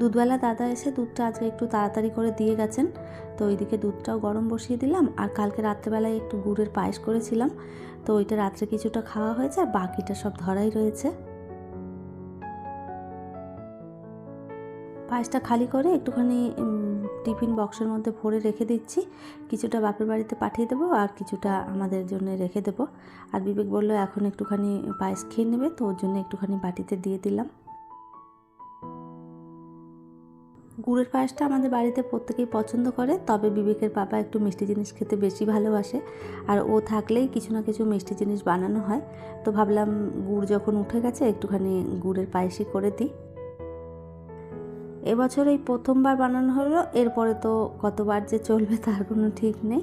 দুধবেলা দাদা এসে দুধটা আজকে একটু তাড়াতাড়ি করে দিয়ে গেছেন। তো ওইদিকে দুধটাও গরম বসিয়ে দিলাম আর কালকে রাত্রেবেলায় একটু গুড়ের পায়েস করেছিলাম। তো ওইটা রাত্রে কিছুটা খাওয়া হয়েছে আর বাকিটা সব ধরাই রয়েছে। পায়েসটা খালি করে একটুখানি টিফিন বক্সের মধ্যে ভরে রেখে দিচ্ছি। কিছুটা বাপের বাড়িতে পাঠিয়ে দেবো আর কিছুটা আমাদের জন্য রেখে দেবো। আর বিবেক বলল, এখন একটুখানি পায়েস খেয়ে নেবে, তো ওর জন্য একটুখানি বাটিতে দিয়ে দিলাম। গুড়ের পায়েসটা আমাদের বাড়িতে প্রত্যেকেই পছন্দ করে, তবে বিবেকের বাবা একটু মিষ্টি জিনিস খেতে বেশি ভালোবাসে। আর ও থাকলেই কিছু না কিছু মিষ্টি জিনিস বানানো হয়। তো ভাবলাম গুড় যখন উঠে গেছে, একটুখানি গুড়ের পায়েসই করে দিই। এবছর এই প্রথমবার বানানো হলো, এরপরে তো কতবার যে চলবে তার কোনো ঠিক নেই।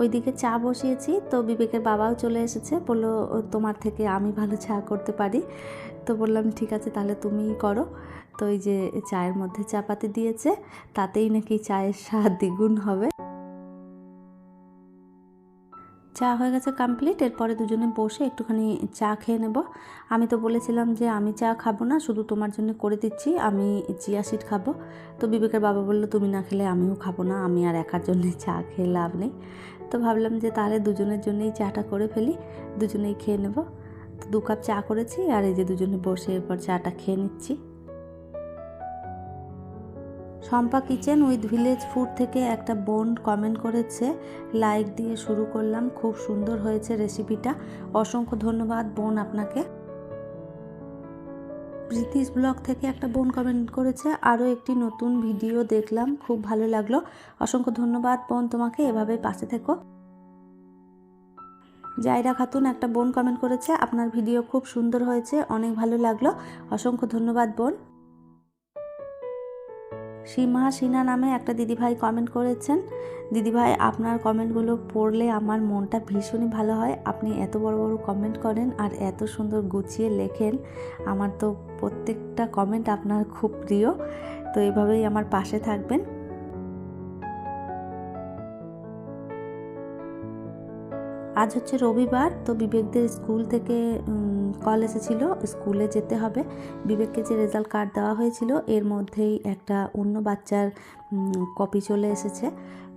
ওইদিকে চা বসিয়েছি, তো বিবেকের বাবাও চলে এসেছে, বলল, তোমার থেকে আমি ভালো চা করতে পারি। তো বললাম, ঠিক আছে, তাহলে তুমিই করো। তো ওই যে চায়ের মধ্যে চা পাতি দিয়েছে, তাতেই নাকি চায়ের স্বাদ দ্বিগুণ হবে। চা হয়ে গেছে কমপ্লিট এরপরে দুজনে বসে একটুখানি চা খেয়ে নেব। আমি তো বলেছিলাম যে আমি চা খাব না, শুধু তোমার জন্য করে দিচ্ছি, আমি চিয়া খাব। তো বিবেকের বাবা বলল, তুমি না খেলে আমিও খাব না, আমি আর একার জন্যে চা খেয়ে লাভ নেই। তো ভাবলাম যে তাহলে দুজনের জন্যই চাটা করে ফেলি, দুজনেই খেয়ে নেব। দু কাপ চা করেছি আর এই যে দুজনে বসে এরপর চাটা খেয়ে নিচ্ছি। Shampa kitchen with village food থেকে একটা বোন কমেন্ট করেছে, লাইক দিয়ে শুরু করলাম, খুব সুন্দর হয়েছে রেসিপিটা। অসংখ্য ধন্যবাদ বোন আপনাকে। প্রীতিশ ব্লগ থেকে একটা বোন কমেন্ট করেছে আরও একটি নতুন ভিডিও দেখলাম, খুব ভালো লাগল। অসংখ্য ধন্যবাদ বোন তোমাকে, এভাবে পাশে থেকো। জায়রা খাতুন একটা বোন কমেন্ট করেছে, আপনার ভিডিও খুব সুন্দর হয়েছে, অনেক ভালো লাগল। অসংখ্য ধন্যবাদ বোন। সীমা সিনা নামে একটা দিদিভাই কমেন্ট করেছেন, দিদিভাই, আপনার কমেন্টগুলো পড়লে আমার মনটা ভীষণই ভালো হয়। আপনি এত বড় বড় কমেন্ট করেন আর এত সুন্দর গুছিয়ে লেখেন। আমার তো প্রত্যেকটা কমেন্ট আপনার খুব প্রিয়। তো এভাবেই আমার পাশে থাকবেন। আজ হচ্ছে রবিবার, তো বিবেকদের স্কুল থেকে কল এসেছিল, স্কুলে যেতে হবে। বিবেককে যে রেজাল্ট কার্ড দেওয়া হয়েছিল, এর মধ্যেই একটা অন্য বাচ্চার কপি চলে এসেছে।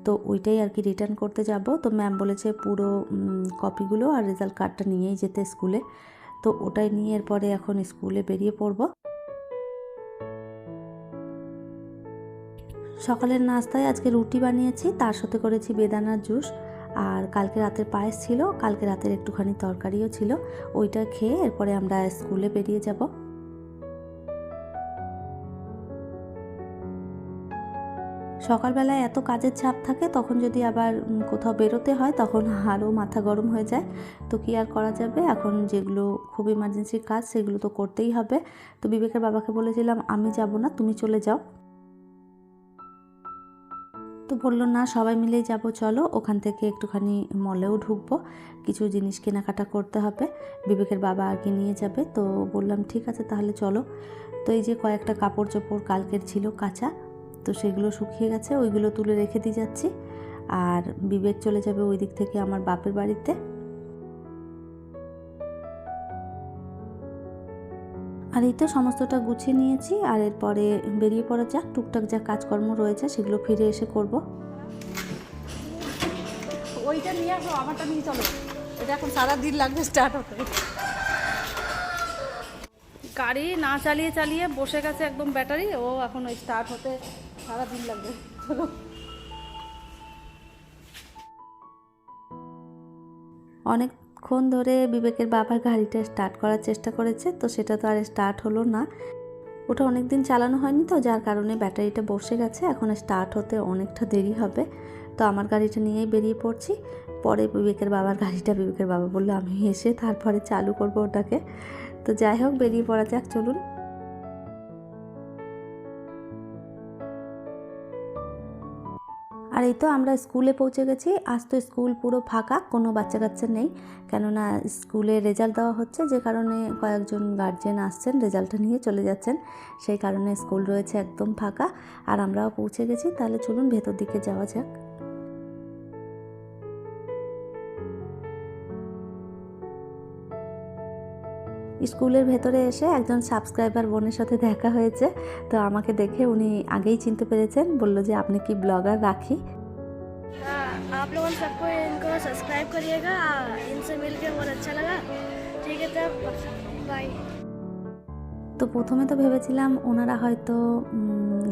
তো ওইটাই আর কি রিটার্ন করতে যাব। তো ম্যাম বলেছে পুরো কপিগুলো আর রেজাল্ট কার্ডটা নিয়েই যেতে স্কুলে। তো ওটাই নিয়ে এরপরে এখন স্কুলে বেরিয়ে পড়ব। সকালের নাস্তায় আজকে রুটি বানিয়েছি, তার সাথে করেছি বেদানার জুস। আর কালকে রাতের পায়েস ছিল, কালকে রাতের একটুখানি তরকারিও ছিল। ওইটা খেয়ে এরপরে আমরা স্কুলে বেরিয়ে যাব। সকালবেলায় এত কাজের চাপ থাকে, তখন যদি আবার কোথাও বেরোতে হয়, তখন আরও মাথা গরম হয়ে যায়। তো কি আর করা যাবে? এখন যেগুলো খুব ইমার্জেন্সির কাজ, সেগুলো তো করতেই হবে। তো বিবেকের বাবাকে বলেছিলাম, আমি যাব না, তুমি চলে যাও। তো বলল, না, সবাই মিলেই যাব, চলো। ওখান থেকে একটুখানি মলেও ঢুকবো। কিছু জিনিস কেনাকাটা করতে হবে। বিবেকের বাবা আগে নিয়ে যাবে। তো বললাম, ঠিক আছে, তাহলে চলো। তো এই যে কয়েকটা কাপড় চোপড় কালকের ছিল কাঁচা, তো সেগুলো শুকিয়ে গেছে। ওইগুলো তুলে রেখে দিয়ে যাচ্ছি। আর বিবেক চলে যাবে ওই দিক থেকে আমার বাপের বাড়িতে। আর এই তো সমস্তটা গুছিয়ে নিয়েছি আর এরপরে বেরিয়ে পড়া যাক টুকটাক যা কাজকর্ম রয়েছে সেগুলো ফিরে এসে করব। ওইটা নিয়ে আসো আমারটা নিয়ে চলো। এটা এখন সারা দিন লাগবে স্টার্ট হতে। গাড়ি না চালিয়ে চালিয়ে বসে গেছে একদম ব্যাটারি ও এখন ওই স্টার্ট হতে সারা দিন লাগবে। চলো। অনেকক্ষণ ধরে বিবেকের বাবার গাড়িটা স্টার্ট করার চেষ্টা করেছে, তো সেটা তো আর স্টার্ট হলো না। ওটা অনেক দিন চালানো হয়নি তো, যার কারণে ব্যাটারিটা বসে গেছে, এখন স্টার্ট হতে অনেকটা দেরি হবে। তো আমার গাড়িটা নিয়েই বেরিয়ে পড়ছি। পরে বিবেকের বাবার গাড়িটা, বিবেকের বাবা বলল আমি এসে তারপরে চালু করব ওটাকে। তো যাই হোক, বেরিয়ে পড়া যাক, চলুন। আর এই তো আমরা স্কুলে পৌঁছে গেছি। আজ তো স্কুল পুরো ফাঁকা, কোনো বাচ্চা কাচ্চা নেই। কেননা স্কুলে রেজাল্ট দেওয়া হচ্ছে, যে কারণে কয়েকজন গার্জেন আসছেন, রেজাল্টটা নিয়ে চলে যাচ্ছেন। সেই কারণে স্কুল রয়েছে একদম ফাঁকা। আর আমরাও পৌঁছে গেছি, তাহলে চলুন ভেতর দিকে যাওয়া যাক। স্কুলের ভেতরে এসে একজন সাবস্ক্রাইবার বোনের সাথে দেখা হয়েছে তো আমাকে দেখে উনি আগেই চিনতে পেরেছেন বললো যে আপনি কি ব্লগার রাখি हाँ, आप लोगों सबको इनको सब्सक्राइब करिएगा इनसे मिलके बहुत अच्छा लगा ठीक है तब बाय তো প্রথমে তো ভেবেছিলাম ওনারা হয়তো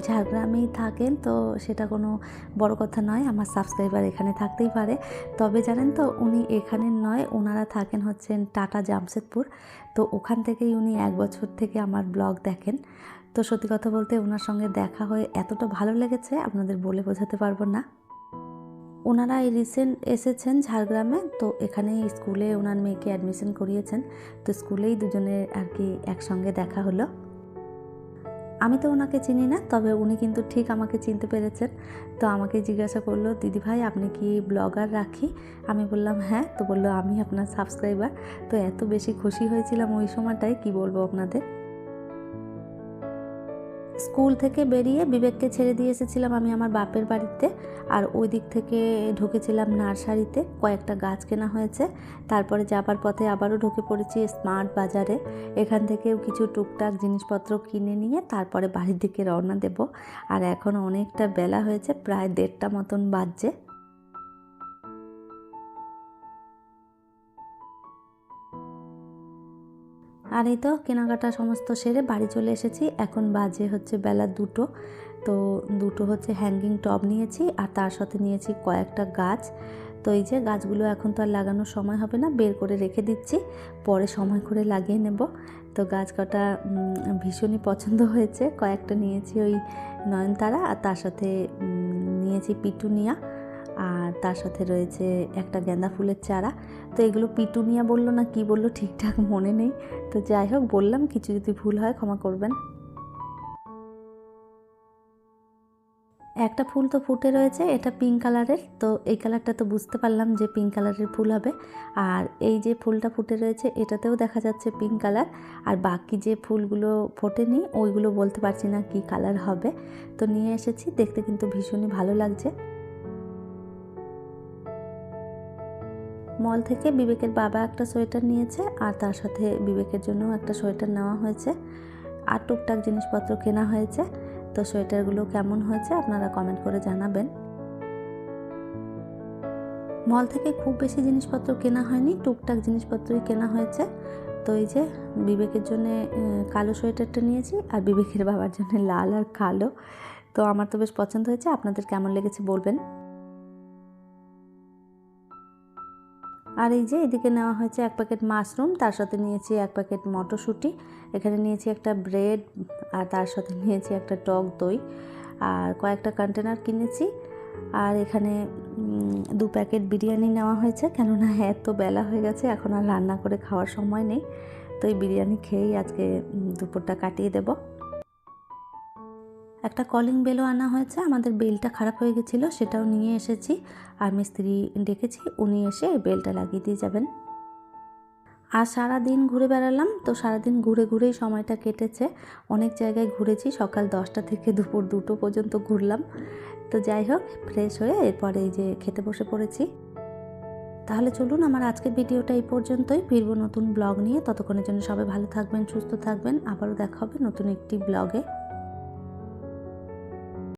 ঝাড়গ্রামেই থাকেন, তো সেটা কোনো বড় কথা নয়, আমার সাবস্ক্রাইবার এখানে থাকতেই পারে। তবে জানেন তো, উনি এখানে নয়, ওনারা থাকেন হচ্ছেন টাটা জামশেদপুর। তো ওখান থেকেই উনি এক বছর থেকে আমার ব্লগ দেখেন। তো সত্যি কথা বলতে ওনার সঙ্গে দেখা হয়ে এতটা ভালো লেগেছে, আপনাদের বলে বোঝাতে পারব না। ওনারা এই রিসেন্ট এসেছেন ঝাড়গ্রামে, তো এখানে স্কুলে ওনার মেয়েকে অ্যাডমিশন করিয়েছেন। তো স্কুলেই দুজনের আর কি একসঙ্গে দেখা হলো। আমি তো ওনাকে চিনি না, তবে উনি কিন্তু ঠিক আমাকে চিনতে পেরেছেন। তো আমাকে জিজ্ঞাসা করল, দিদি ভাই, আপনি কি ব্লগার রাখি? আমি বললাম হ্যাঁ। তো বলল, আমি আপনার সাবস্ক্রাইবার তো এত বেশি খুশি হয়েছিলাম ওই সময়টায়, কি বলব আপনাদের? স্কুল থেকে বেরিয়ে বিবেককে ছেড়ে দিয়ে এসেছিলাম আমি আমার বাপের বাড়িতে। আর ওই দিক থেকে ঢুকেছিলাম নার্সারিতে। কয়েকটা গাছ কেনা হয়েছে। তারপরে যাবার পথে আবারও ঢুকে পড়েছি স্মার্ট বাজারে। এখান থেকেও কিছু টুকটাক জিনিসপত্র কিনে নিয়ে তারপরে বাড়ির দিকে রওনা দেব। আর এখন অনেকটা বেলা হয়েছে, প্রায় দেড়টা মতন বাজছে। আর এই তো কেনাকাটা সমস্ত সেরে বাড়ি চলে এসেছি। এখন বাজে হচ্ছে বেলা দুটো। তো দুটো হচ্ছে হ্যাঙ্গিং টব নিয়েছি আর তার সাথে নিয়েছি কয়েকটা গাছ। তো এই যে গাছগুলো এখন তো আর লাগানোর সময় হবে না, বের করে রেখে দিচ্ছি। পরে সময় করে লাগিয়ে নেব। তো গাছ কটা ভীষণই পছন্দ হয়েছে। কয়েকটা নিয়েছি ওই নয়নতারা আর তার সাথে নিয়েছি পিটুনিয়া। আর তার সাথে রয়েছে একটা গেঁদা ফুলের চারা। তো এগুলো পিটুনিয়া বলল না কি বলল ঠিকঠাক মনে নেই। তো যাই হোক, বললাম কিছু যদি ভুল হয় ক্ষমা করবেন। একটা ফুল তো ফুটে রয়েছে, এটা পিঙ্ক কালারের। তো এই কালারটা তো বুঝতে পারলাম যে পিঙ্ক কালারের ফুল হবে। আর এই যে ফুলটা ফুটে রয়েছে, এটাতেও দেখা যাচ্ছে পিঙ্ক কালার। আর বাকি যে ফুলগুলো ফোটেনি, ওইগুলো বলতে পারছি না কি কালার হবে। তো নিয়ে এসেছি, দেখতে কিন্তু ভীষণই ভালো লাগছে। মল থেকে বিবেকের বাবা একটা সোয়েটার নিয়েছে আর তার সাথে বিবেকের জন্য একটা সোয়েটার নেওয়া হয়েছে আর টুকটাক জিনিসপত্র কেনা হয়েছে। তো সোয়েটারগুলো কেমন হয়েছে আপনারা কমেন্ট করে জানাবেন। মল থেকে খুব বেশি জিনিসপত্র কেনা হয়নি, টুকটাক জিনিসপত্রই কেনা হয়েছে। তো এই যে বিবেকের জন্য কালো সোয়েটারটা নিয়েছি আর বিবেকের বাবার জন্য লাল আর কালো। তো আমার তো বেশ পছন্দ হয়েছে, আপনাদের কেমন লেগেছে বলবেন। আর এই যে এদিকে নেওয়া হয়েছে এক প্যাকেট মাশরুম, তার সাথে নিয়েছি এক প্যাকেট মটরশুঁটি। এখানে নিয়েছি একটা ব্রেড আর তার সাথে নিয়েছি একটা টক দই আর কয়েকটা কন্টেনার কিনেছি। আর এখানে দু প্যাকেট বিরিয়ানি নেওয়া হয়েছে, কেননা এত বেলা হয়ে গেছে, এখন আর রান্না করে খাওয়ার সময় নেই। তো এই বিরিয়ানি খেয়েই আজকে দুপুরটা কাটিয়ে দেবো। একটা কলিং বেলও আনা হয়েছে। আমাদের বেলটা খারাপ হয়ে গেছিল, সেটাও নিয়ে এসেছি। আর মিস্ত্রি ডেকেছি, উনি এসে বেলটা লাগিয়ে দিয়ে যাবেন। আর সারা দিন ঘুরে বেড়ালাম, তো সারাদিন ঘুরে ঘুরেই সময়টা কেটেছে। অনেক জায়গায় ঘুরেছি, সকাল দশটা থেকে দুপুর দুটো পর্যন্ত ঘুরলাম। তো যাই হোক ফ্রেশ হয়ে এরপরে এই যে খেতে বসে পড়েছি। তাহলে চলুন, আমার আজকের ভিডিওটা এই পর্যন্তই। ফিরবো নতুন ব্লগ নিয়ে। ততক্ষণের জন্য সবাই ভালো থাকবেন, সুস্থ থাকবেন। আবারও দেখা হবে নতুন একটি ব্লগে